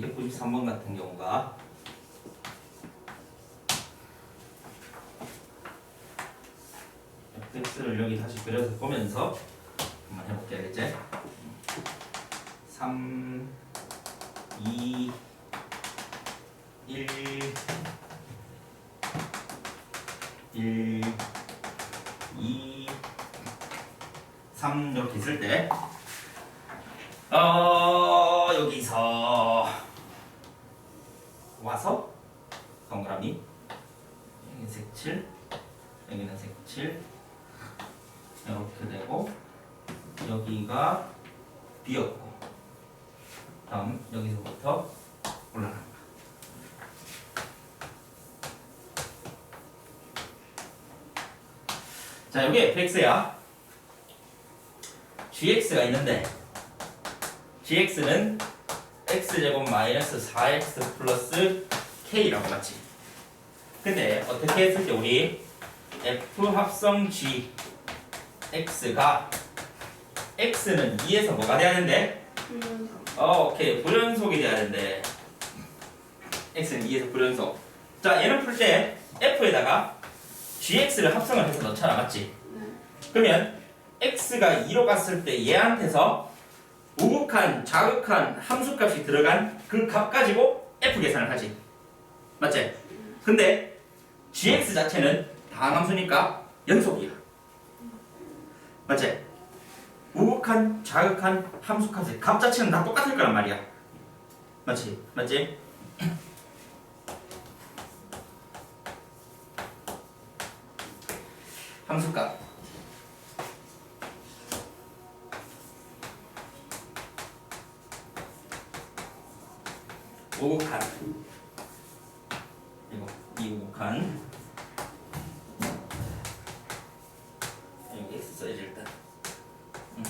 293번 같은 경우가 fx를 여기 다시 그려서 보면서 한번 해볼게 알겠지? 3 2 1 1 2 3 이렇게 있을 때 어, 여기서 와서 동그라미 여기 색칠 여기는 색칠 이렇게 되고 여기가 비었고 다음 여기서부터 올라간다. 자 여기 fx야. gx가 있는데 gx는 x제곱 마이너스 4x 플러스 k라고 맞지? 근데 어떻게 했을 때 우리 f 합성 g x가 x는 2에서 뭐가 돼야 되는데? 어 오케이. 불연속이 돼야 되는데. x는 2에서 불연속. 자 얘는 풀 때 f에다가 gx를 합성을 해서 넣잖아. 맞지? 그러면 x가 2로 갔을 때 얘한테서 우극한 자극한 함수값이 들어간 그 값 가지고 f 계산을 하지 맞지? 근데 gx 자체는 다항함수니까 연속이야 맞지? 우극한 자극한 함수값의 값 자체는 다 똑같을 거란 말이야 맞지? 맞지? 함수값 우극한. 이거 이 우극한. 여기 써야지 일단. 음.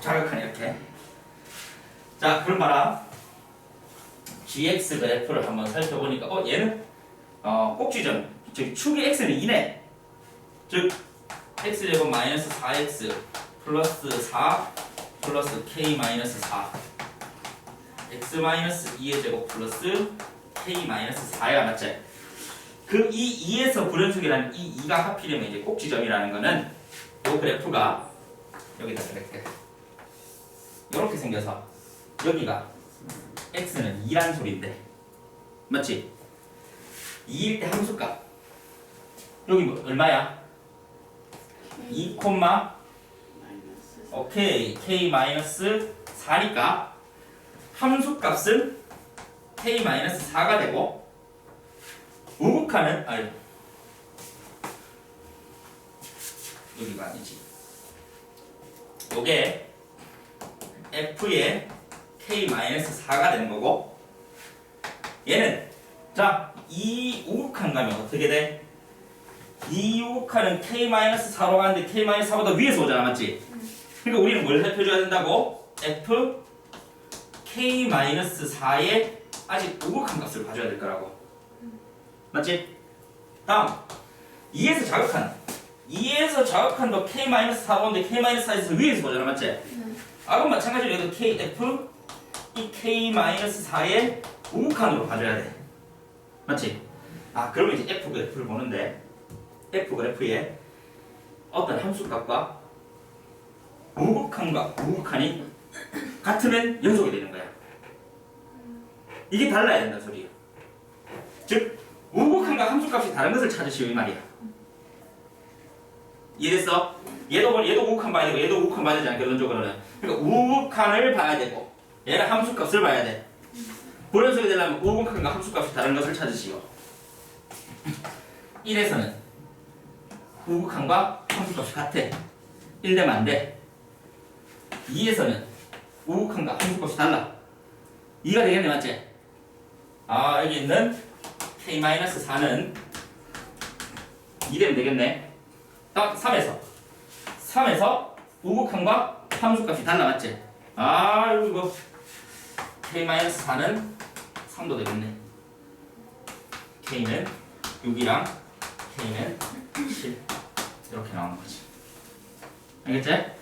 자극한 이렇게. 자 그럼 봐라. gx 그래프를 한번 살펴보니까 어 얘는 어 꼭지점. 즉 축이 x는 2네. 즉 x제곱 마이너스 4x 플러스 4 플러스 k 마이너스 4 x 마이너스 2의 제곱 플러스 k 마이너스 4야 맞지? 그 이 2에서 불연속이라는 이 2가 하필이면 이제 꼭지점이라는 거는 요 그래프가 여기다 이렇게 이렇게 생겨서 여기가 x는 2란 소리인데 맞지? 2일 때 함수값 여기 뭐 얼마야? 2 콤마 오케이 k 마이너스 4니까 함수값은 k 마이너스 4가 되고 우극하는 아니 여기가 아니지 요게 f의 k 마이너스 4가 되는 거고 얘는 자 이 우극한 가면 어떻게 돼? 이 우극하는 k 마이너스 4로 가는데 k 마이너스 4보다 위에서 오잖아 맞지? 그러니까 우리는 뭘 살펴줘야 된다고? f k 마이너스 4의 아직 우극한 값을 봐줘야 될 거라고 맞지? 다음 2에서 자극한 2에서 자극한도 k 마이너스 4 보는데 k 마이너스 4에서 위에서 보잖아 맞지? 아 그럼 마찬가지로 얘도 k f 이 k 마이너스 4의 우극한으로 봐줘야 돼 맞지? 아 그러면 이제 f 그래프를 보는데 f 그래프에 어떤 함수값과 우극한과 우극한이 같으면 연속이 되는 거야. 이게 달라야 된다 소리야. 즉 우극한과 함수값이 다른 것을 찾으시오 이 말이야. 이해됐어? 얘도 볼- 얘도 우극한 봐야 되고 얘도 우극한 봐야 되잖아 결론적으로는. 그러니까 우극한을 봐야 되고 얘는 함수값을 봐야 돼. 불연속이 되려면 우극한과 함수값이 다른 것을 찾으시오. 1에서는 우극한과 함수값이 같아. 1되면 안 돼. 2에서는 우극한과 함수값이 달라. 2가 되겠네 맞지? 아 여기 있는 k-4는 2 되면 되겠네. 딱 3에서 3에서 우극한과 함수값이 달라 맞지? 아 이거 k-4는 3도 되겠네. k는 6이랑 k는 7 이렇게 나오는 거지. 알겠지?